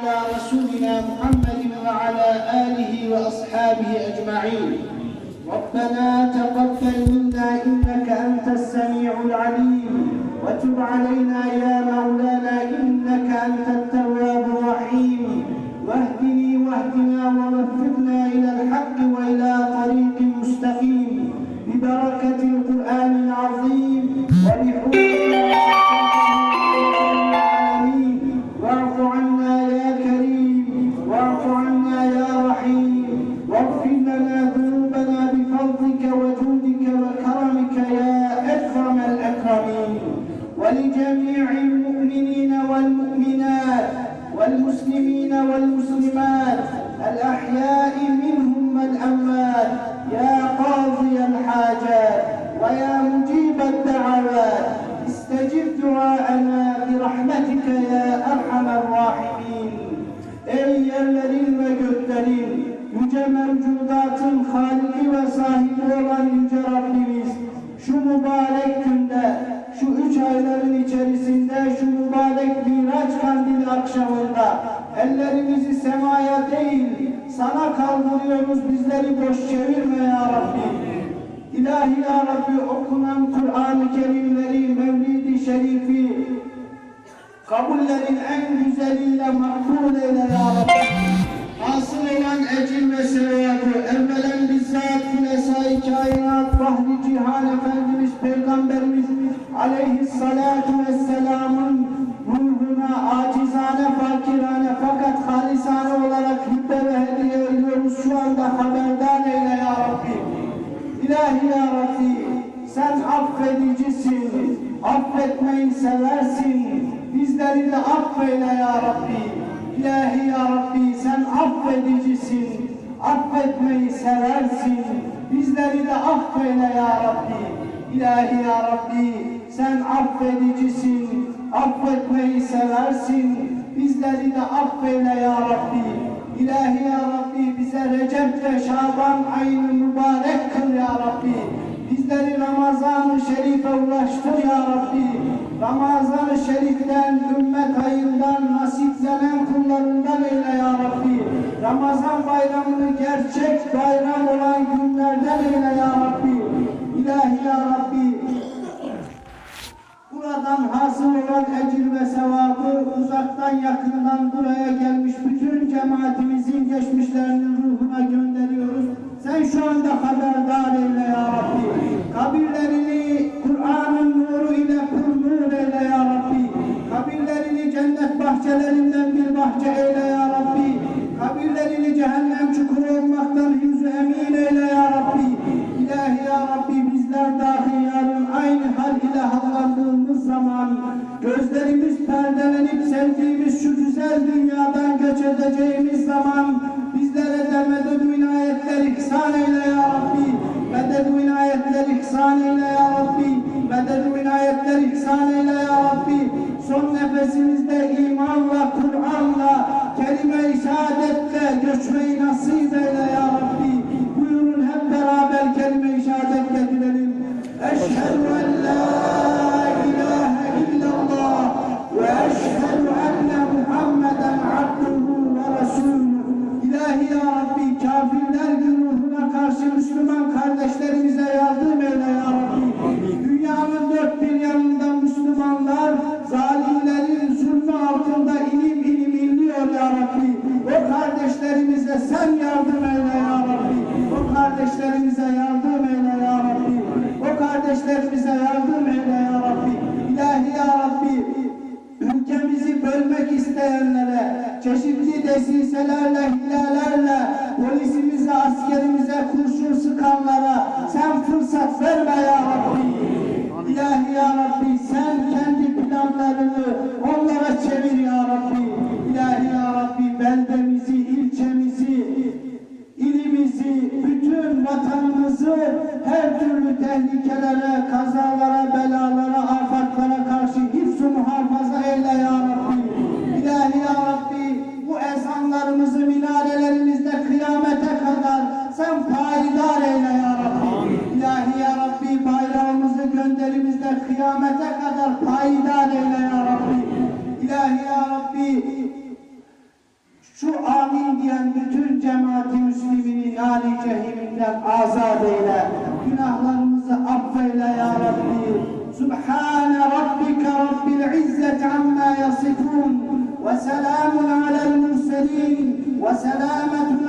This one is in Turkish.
على رسولنا محمد وعلى آله وأصحابه أجمعين. ربنا تقبل منا إنك أنت السميع العليم. وتب علينا يا مولانا إنك أنت التواب الرحيم. واهدني واهدنا ووفقنا إلى الحق وإلى طريق مستقيم. ببركة والمسلمين والمسلمات الأحياء منهم والأموات. يا قاضي الحاجات ويا مجيب الدعوات استجب دعاءنا برحمتك يا أرحم الراحمين. yerlerin ve göklerin, yüce mevcudatın haliki ve sahibi Kandili akşamında, ellerimizi semaya değil, sana kaldırıyoruz, bizleri boş çevirme ya Rabbi. İlahi ya Rabbi okunan Kur'an-ı Kerimleri, Mevlid-i Şerifi, kabullerin en güzeliyle makbul eyle ya Rabbi. Asıl olan ecir ve sevabı, evvelen İlahi ya Rabbi, sen affedicisin, affetmeyi seversin, bizleri de affeyle ya Rabbi. İlahi ya Rabbi, sen affedicisin, affetmeyi seversin, bizleri de affeyle ya Rabbi. İlahi ya Rabbi, sen affedicisin, affetmeyi seversin, bizleri de affeyle ya Rabbi. İlahi ya Rabbi bize Recep ve Şaban ayını Ramazan bayramını gerçek bayram olan günlerden eyle ya Rabbi. İlahi ya Rabbi Buradan hasıl olan ecir ve sevabı uzaktan yakından buraya gelmiş bütün cemaatimizin geçmişlerinin ruhuna gönderiyoruz. Sen şu anda haberdar eyle ya Rabbi. Kabirlerini Kur'an'ın nuru ile kıl nur eyle ya Rabbi. Kabirlerini cennet bahçelerinden bir bahçe eyle ya cehennem çukuru olmaktan yüzü emin eyle ya Rabbi. İlahi ya Rabbi bizler dahi yarın aynı hal ile havlandığımız zaman gözlerimiz perdelenip sevdiğimiz şu güzel dünyadan göç edeceğimiz zaman bizlere de meded inayetler ihsan eyle ya Rabbi. Meded inayetler ihsan eyle ya Rabbi. Meded inayetler ihsan eyle ya Rabbi. Son nefesimizde şehadetle göçmeyi nasip eyle ya Rabbi. Kardeşlerimize sen yardım eyle ya Rabbi. O kardeşlerimize yardım eyle ya Rabbi. O kardeşlerimize yardım eyle ya Rabbi. İlahi ya Rabbi ülkemizi bölmek isteyenlere, çeşitli desiselerle, hilelerle, polisimize, askerimize kurşun sıkanlara sen fırsat verme ya Rabbi. Bütün vatanımızı her türlü tehlikelere, kazalara, belalara, afatlara karşı hifz-ı muhafaza eyle ya Rabbi. İlahi ya Rabbi bu ezanlarımızı minarelerimizde kıyamete kadar sen payidar eyle ya Rabbi. İlahi ya Rabbi bayrağımızı gönderimizde kıyamete kadar payidar eyle ya Rabbi şu amin diyen bütün cemaati müslimini nari cehiminden azat eyle. Günahlarımızı affeyle ya Rabbi. Subhane rabbike rabbil izzet amma yasifun ve selamun alel murselin ve selametun